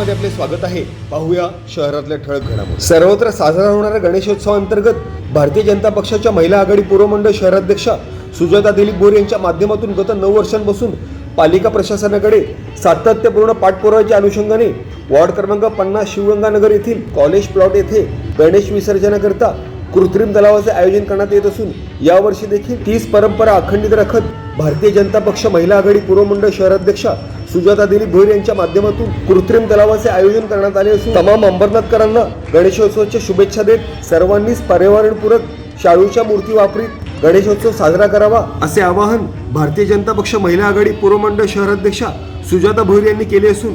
मध्ये आपले स्वागत आहे. पाहूया शहरातल्या ठळक घडामोडी. सर्वत्र साजरा होणाऱ्या गणेशोत्सवांतर्गत भारतीय जनता पक्षाच्या महिला आघाडी पूर्वमंडळ शहराध्यक्षा सुजाता दिलीप बोर यांच्या माध्यमातून गत नऊ वर्षांपासून पालिका प्रशासनाकडे सातत्यपूर्ण पाठपुराव्याच्या अनुषंगाने वॉर्ड क्रमांक पन्नास शिवगंगानगर येथील कॉलेज प्लॉट येथे गणेश विसर्जनाकरता कृत्रिम तलावाचे आयोजन करण्यात येत असून यावर्षी देखील तीच परंपरा अखंडित राखत भारतीय जनता पक्ष महिला आघाडी पूर्वमंडळ शहराध्यक्षा सुजाता दिलीप भोईर यांच्या माध्यमातून कृत्रिम तलावाचे आयोजन करण्यात आले असून तमाम अंबरनाथकरांना गणेशोत्सवाच्या शुभेच्छा देत सर्वांनीच पर्यावरणपूरक शाळूच्या मूर्ती वापरीत गणेशोत्सव साजरा करावा असे आवाहन भारतीय जनता पक्ष महिला आघाडी पूर्वमंडळ शहराध्यक्षा सुजाता भोईर यांनी केले असून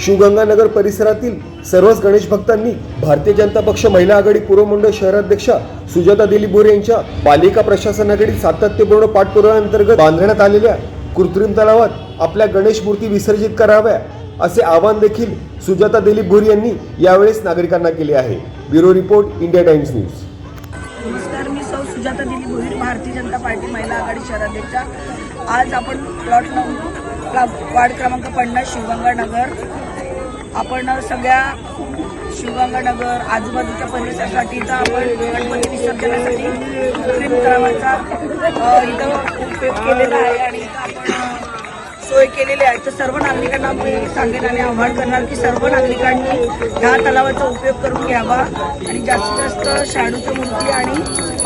शिवगंगानगर परिसरातील सर्वच गणेश भक्तांनी भारतीय जनता पक्ष महिला आघाडी पूर्वमंडळ शहराध्यक्षा सुजाता दिलीप बोरे यांच्या पालिका प्रशासनाकडील सातत्यपूर्ण पाठपुराव्याअंतर्गत बांधण्यात आलेल्या कृत्रिम तलावात आपल्या गणेश मूर्ती विसर्जित कराव्या असे आवाहन देखील सुजाता दिलीप भोरी यांनी यावेळेस नागरिकांना केले आहे. Bureau report India Times news. नमस्कार मी सौ सुजाता दिलीप भोईर भारतीय जनता पार्टी महिला आघाडी शहराध्यक्षा. आज आपण प्लॉट नंबर वार्ड क्रमांक पन्नास शिवगंगा नगर. आपण सगळ्या शिवगंगा नगर आजूबाजूच्या परिसरासाठी इथं आपण गणपती विसर्जनासाठी कृत्रिम तलावाचा इथं उपयोग केलेला आहे आणि इथं आपण सोय केलेली आहे. तर सर्व नागरिकांना मी सांगेन आणि आव्हान करणार की सर्व नागरिकांनी ह्या तलावाचा उपयोग करून घ्यावा. आणि जास्तीत जास्त शाडूची मूर्ती आणि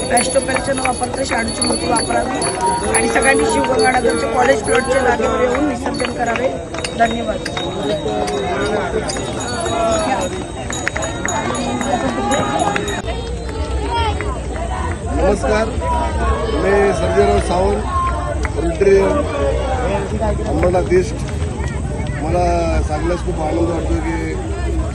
प्लॅस्टोपॅकचं न वापरता शाडूची मूर्ती वापरावी. आणि सगळ्यांनी शिवगंगानगरच्या कॉलेज प्लॉटच्या जागेवर येऊन विसर्जन करावे. धन्यवाद. नमस्कार. मी संजयराव सावंत. रोटरी अंबरनाथ ईस्ट मला सांगण्यास खूप आनंद वाटतो की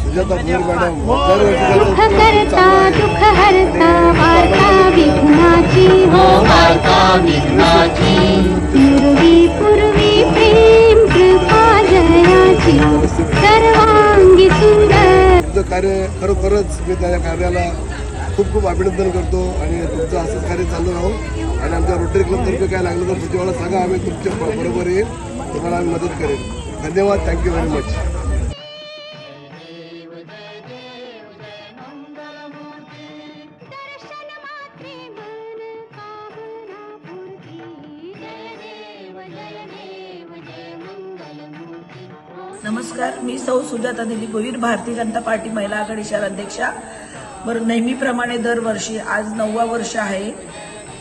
सुजाता भोर मॅडम दुःख दरवर्षी करता दुःख हरता वार्ता विघ्नाची हो. वार्ता विघ्नाची. पूर्वी पूर्वी प्रेम कृपा जयाची. सर्वांगी सुंदर. तुमचं कार्य खरोखरच मी त्या कार्याला खूप खूप अभिनंदन करतो आणि तुमचं असंच कार्य चालू राहू आणि आमच्या रोटरी क्लबतर्फे काय लागलं तर पुढच्या सांगा आम्ही तुमच्या बरोबर येईल. तुम्हाला आम्ही मदत करेन धन्यवाद थँक्यू व्हेरी मच नमस्कार मी सौ सुजाता दिली गोवीर भारतीय जनता पार्टी महिला आघाडी शहराध्यक्षा बरं नेहमीप्रमाणे दरवर्षी आज नववा वर्ष आहे.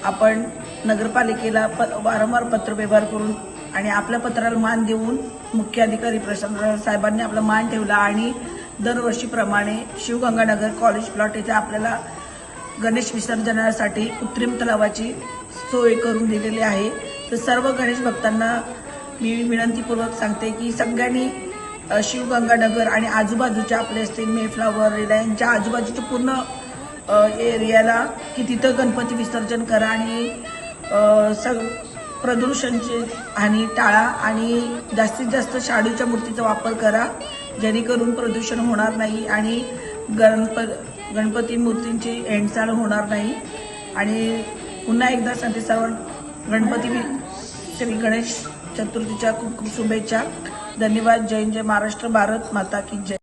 आपण नगरपालिकेला प वारंवार पत्रव्यवहार करून आणि आपल्या पत्राला मान देऊन मुख्याधिकारी प्रशांत साहेबांनी आपला मान ठेवला आणि दरवर्षीप्रमाणे शिवगंगानगर कॉलेज प्लॉट येथे आपल्याला गणेश विसर्जनासाठी कृत्रिम तलावाची सोय करून दिलेली आहे. तर सर्व गणेश भक्तांना मी विनंतीपूर्वक सांगते की सगळ्यांनी शिवगंगानगर आणि आजूबाजूच्या आपले असतील मेफ्लावर रिलायन्सच्या आजूबाजूच्या पूर्ण एरियाला की तिथं गणपती विसर्जन करा आणि सग प्रदूषणची हानी टाळा आणि जास्तीत जास्त शाडूच्या मूर्तीचा वापर करा जेणेकरून प्रदूषण होणार नाही आणि गणप गणपती मूर्तींची हेंडचाळ होणार नाही. आणि पुन्हा एकदा सांगते सर्व गणपती श्री गणेश चतुर्थीच्या खूप खूप शुभेच्छा. धन्यवाद. जय जय महाराष्ट्र भारत माता की जय.